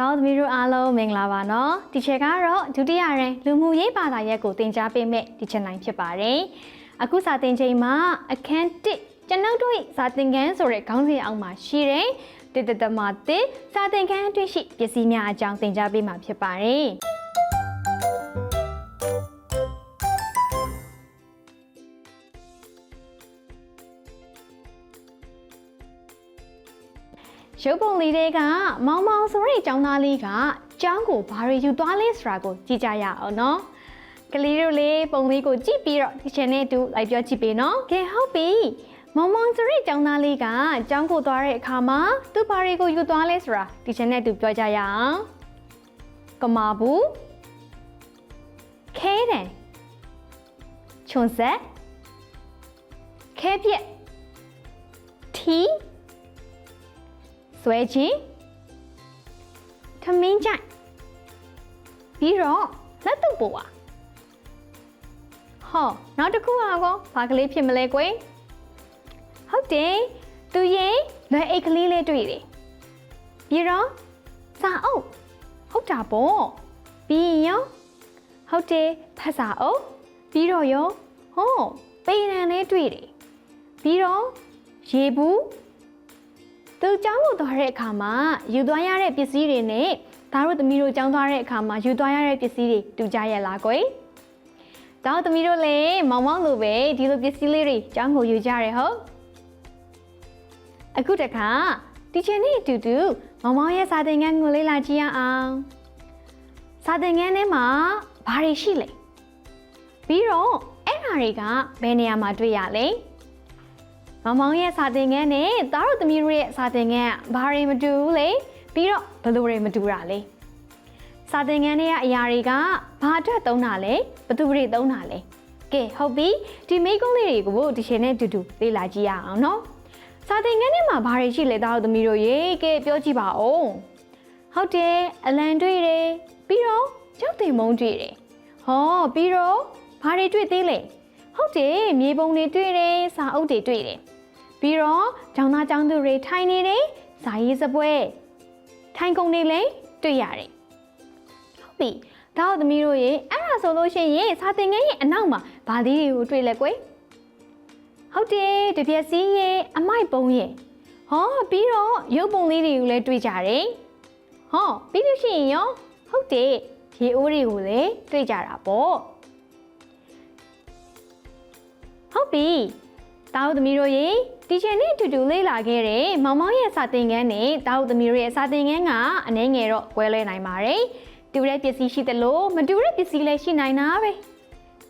တောင်းသမီးတို့အားလုံးမင်္ဂလာပါနော်ဒီချက်ကတော့ဒုတိယရန်လူမှုရေးဘာသာရပ်ကိုသင်ကြားပေးမဲ့ဒီချက်နိုင်ဖြစ်ပါတယ်အခုစာသင်ချိန်မှာအခန်း1ကျွန်ုပ်တို့၏စာသင်ခန်းဆိုတဲ့ခေါင်းစဉ်အောက်မှာရှိတဲ့တတတမတစ်စာသင်ခန်းအတွင်းရှိပစ္စည်းများအကြောင်းသင်ကြားပေးမှာဖြစ်ပါတယ် ရုပ်ပုံလေးတွေကမောင်မောင်ဆိုတဲ့ចောင်းသားလေးကကျောင်းကိုဘာတွေယူသွားလဲဆိုတာကိုကြည့်ကြရအောင်နော်ကလေးတို့လေးပုံလေးကိုကြည့်ပြီးတော့ဒီချက်နဲ့အတူလိုက်ပြောကြည့်ပေးနော်ကဲဟုတ်ပြီမောင်မောင်ဆိုတဲ့ចောင်းသားလေးကကျောင်းကိုသွားတဲ့အခါမှာသူဘာတွေကိုယူသွားလဲဆိုတာဒီချက်နဲ့အတူပြောကြရအောင်ကမာဘူးခဲတယ်ချွန်ဆက်ခဲပြက်ထီ ဆွဲချင်းထမင်းကြိုက်ပြီးတော့လက်တုပ်ပေါ်ပါဟောနောက်တစ်ခုဟာကောဘာကလေးဖြစ်မလဲကွယ်ဟုတ်တယ်သူရင်လွယ်အိတ်ကလေးလေးတွေ့တယ်ပြီးတော့စာအုပ်ဟုတ်တာပေါ့ပြီးရင်ရောဟုတ်တယ်ဖတ်စာအုပ်ပြီးတော့ရောဟောပေရန်လေးတွေ့တယ်ပြီးတော့ရေဘူး သူကျောင်းကိုသွားတဲ့အခါမှာယူသွားရတဲ့ပစ္စည်းတွေနဲ့ဒါတို့သမီးတို့ကျောင်းသွားတဲ့အခါမှာယူသွားရတဲ့ပစ္စည်းတွေတူကြရဲ့လားကွယ်ဒါတို့သမီးတို့လည်းမောင်မောင်လိုပဲဒီလိုပစ္စည်းလေးတွေကျောင်းကိုယူကြရဲဟုတ်အခုတခါဒီချိန်နဲ့အတူတူမောင်မောင်ရဲ့စာသင်ခန်းကိုလေ့လာကြည့်ရအောင်စာသင်ခန်းထဲမှာဘာတွေရှိလဲပြီးတော့အဲ့ဓာတွေကဘယ်နေရာမှာတွေ့ရလဲ မောင်မောင်ရဲ့စာသင်ခန်းနဲ့သားတို့သမီးတို့ရဲ့စာသင်ခန်းကဘာတွေမတူဘူးလေပြီးတော့ဘယ်လိုတွေမတူတာလဲစာသင်ခန်းထဲကအရာတွေကဘာအတွက်သုံးတာလဲဘသူတွေသုံးတာလဲကဲဟုတ်ပြီဒီမိကုန်းလေးတွေကိုဒီရှင်နဲ့အတူတူလေ့လာကြည့်ရအောင်နော်စာသင်ခန်းထဲမှာဘာတွေရှိလဲသားတို့သမီးတို့ရေကဲပြောကြည့်ပါဦးဟုတ်တယ်အလံတွေ့တယ်ပြီးတော့ကြောက်တင်မုံတွေ့တယ်ဟောပြီးတော့ဘာတွေတွေ့သေးလဲဟုတ်တယ်မြေပုံတွေတွေ့တယ်စာအုပ်တွေတွေ့တယ် ပြီးတော့ကျောင်းသားကျောင်းသူတွေထိုင်နေတယ်ဇာရေးစပွဲထိုင်ကုန်တွေလည်းတွေ့ရတယ်ဟုတ်ပြီဒါတော့သမီးတို့ရေအဲ့ဒါဆိုလို့ရှိရင်စာသင်ခန်းရဲ့အနောက်မှာဗာလေးတွေကိုတွေ့လဲကွယ်ဟုတ်တယ်တပြက်စီးရဲ့အမိုက်ပုံရဲ့ဟောပြီးတော့ရုပ်ပုံလေးတွေကိုလည်းတွေ့ကြတယ်ဟောပြီးလို့ရှိရင်ရောဟုတ်တယ်ရေအိုးတွေကိုလည်းတွေ့ကြတာပေါ့ဟုတ်ပြီ တာဝသမီးတို့ရေတီချန်နဲ့အတူတူလေ့လာခဲ့တဲ့မောင်မောင်ရဲ့စာသင်ခန်းနဲ့တာဝသမီးတို့ရဲ့စာသင်ခန်းကအနှဲငယ်တော့ကွဲလွဲနိုင်ပါတယ်တူတဲ့ပစ္စည်းရှိသလိုမတူတဲ့ပစ္စည်းလည်းရှိနိုင်တာပဲ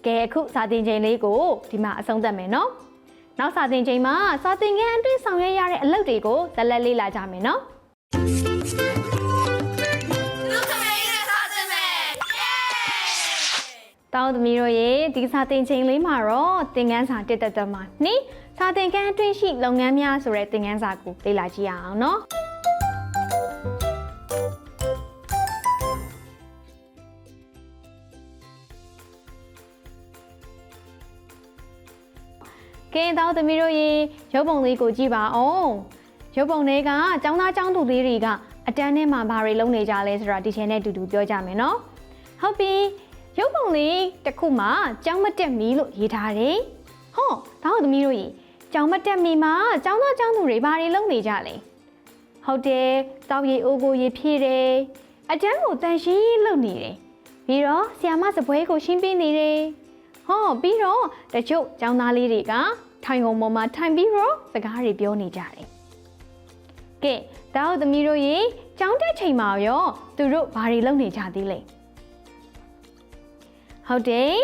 ကဲအခုစာသင်ချိန်လေးကိုဒီမှာအဆုံးသတ်မယ်နော်နောက်စာသင်ချိန်မှာစာသင်ခန်းအတွင်းဆောင်ရွက်ရတဲ့အလုပ်တွေကိုဇက်လက်လေ့လာကြမယ်နော် တောင်းသမီးတို့ရေဒီစာသင်ချိန်လေးမှာတော့သင်ခန်းစာတက်တက်တက်မှာနိစာသင်ခန်းအတွင်းရှိလုပ်ငန်းများဆိုတဲ့သင်ခန်းစာကိုလေ့လာကြည့်ရအောင်နော်ကဲတောင်းသမီးတို့ရေရုပ်ပုံလေးကိုကြည့်ပါအောင်ရုပ်ပုံလေးကចောင်းသားចောင်းသူလေးတွေကအတန်းထဲမှာဘာတွေလုပ်နေကြလဲဆိုတာဒီချိန်နဲ့အတူတူပြောကြမယ်နော်ဟုတ်ပြီ ရုပ်ပုံလေးတစ်ခုမှာကြောင်မတက်မီလို့ရေးထားတယ်။ဟောဒါဟုတ်သမီးတို့ရေကြောင်မတက်မီမှာကျောင်းသားကျောင်းသူတွေဘာတွေလုပ်နေကြလဲ။ဟုတ်တယ်တောက်ရီအိုးကိုရေဖြည့်တယ်။အကျန်းကိုတန်ရှင်းရေးလုပ်နေတယ်။ပြီးတော့ဆီယာမစပွဲကိုရှင်းပြနေတယ်။ဟောပြီးတော့တချို့ကျောင်းသားလေးတွေကထိုင်ကုန်ပေါ်မှာထိုင်ပြီးတော့စကားတွေပြောနေကြတယ်။ကဲဒါဟုတ်သမီးတို့ရေကျောင်းတက်ချိန်မှာရောသူတို့ဘာတွေလုပ်နေကြသေးလဲ။ ဟုတ်တယ်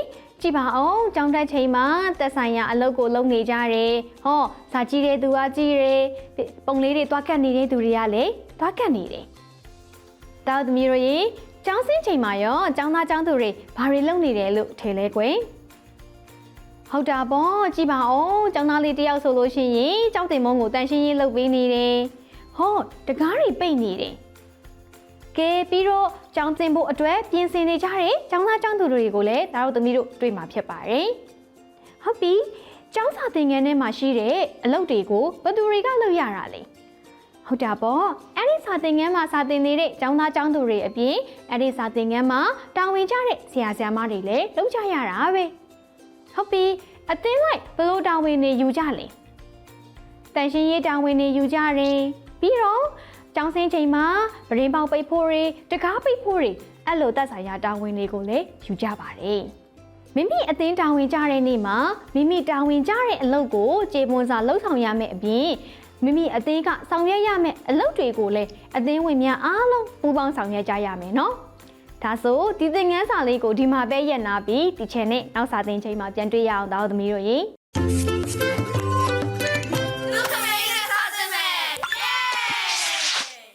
ကြည့်ပါအောင်ကြောင်းတက်ချိန်မှာတက်ဆိုင်ရာအလုပ်ကိုလုပ်နေကြတယ်ဟောစာကြည့်တဲ့သူကကြည့်တယ်ပုံလေးတွေတွားကတ်နေတဲ့သူတွေကလည်းတွားကတ်နေတယ်တောက်သမီးတို့ရေကျောင်းစင်းချိန်မှာရောကျောင်းသားကျောင်းသူတွေဘာတွေလုပ်နေတယ်လို့ထင်လဲကွယ်ဟုတ်တာပေါ့ကြည့်ပါအောင်ကျောင်းသားလေးတယောက်ဆိုလို့ရှိရင်ကျောင်းတင်မုံကိုတန်ရှင်းရေးလုပ်ပေးနေတယ်ဟောတကားတွေပိတ်နေတယ် ကဲပြီးတော့ကျောင်းသင်ဖို့အတွက်ပြင်ဆင်နေကြတယ်ကျောင်းသားကျောင်းသူတွေကိုလည်းဒါတို့သမီးတို့တွေ့မှာဖြစ်ပါတယ်ဟုတ်ပြီကျောင်းစာသင်ခန်းထဲမှာရှိတဲ့အလုပ်တွေကိုဘယ်သူတွေကလုပ်ရတာလဲဟဟုတ်တာပေါ့အဲ့ဒီစာသင်ခန်းမှာစာသင်နေတဲ့ကျောင်းသားကျောင်းသူတွေအပြင်အဲ့ဒီစာသင်ခန်းမှာတာဝန်ကျတဲ့ဆရာဆရာမတွေလည်းလုပ်ကြရတာပဲဟုတ်ပြီအသင်းလိုက်ဘယ်လိုတာဝန်တွေယူကြလဲတန်ရှင်းရေးတာဝန်တွေယူကြတယ်ပြီးတော့ ကျောင်းစင်းချိန်မှာဗရင်ပေါက်ပိတ်ဖို့တွေတကားပိတ်ဖို့တွေအဲ့လိုသက်ဆိုင်ရာတာဝန်တွေကိုလည်းယူကြပါတယ်မိမိအသင်းတာဝန်ကြတဲ့နေ့မှာမိမိတာဝန်ကြတဲ့အလုပ်ကိုခြေပွန်စာလှုပ်ဆောင်ရမယ့်အပြင်မိမိအသင်းကဆောင်ရွက်ရမယ့်အလုပ်တွေကိုလည်းအသင်းဝင်များအားလုံးပူးပေါင်းဆောင်ရွက်ကြရမယ်နော်ဒါဆိုဒီသင်ငန်းစာလေးကိုဒီမှာပဲရက်နာပြီးဒီချန်နဲ့နောက်စာသင်ချိန်မှာပြန်တွေ့ရအောင်သားတို့သမီးတို့ရေ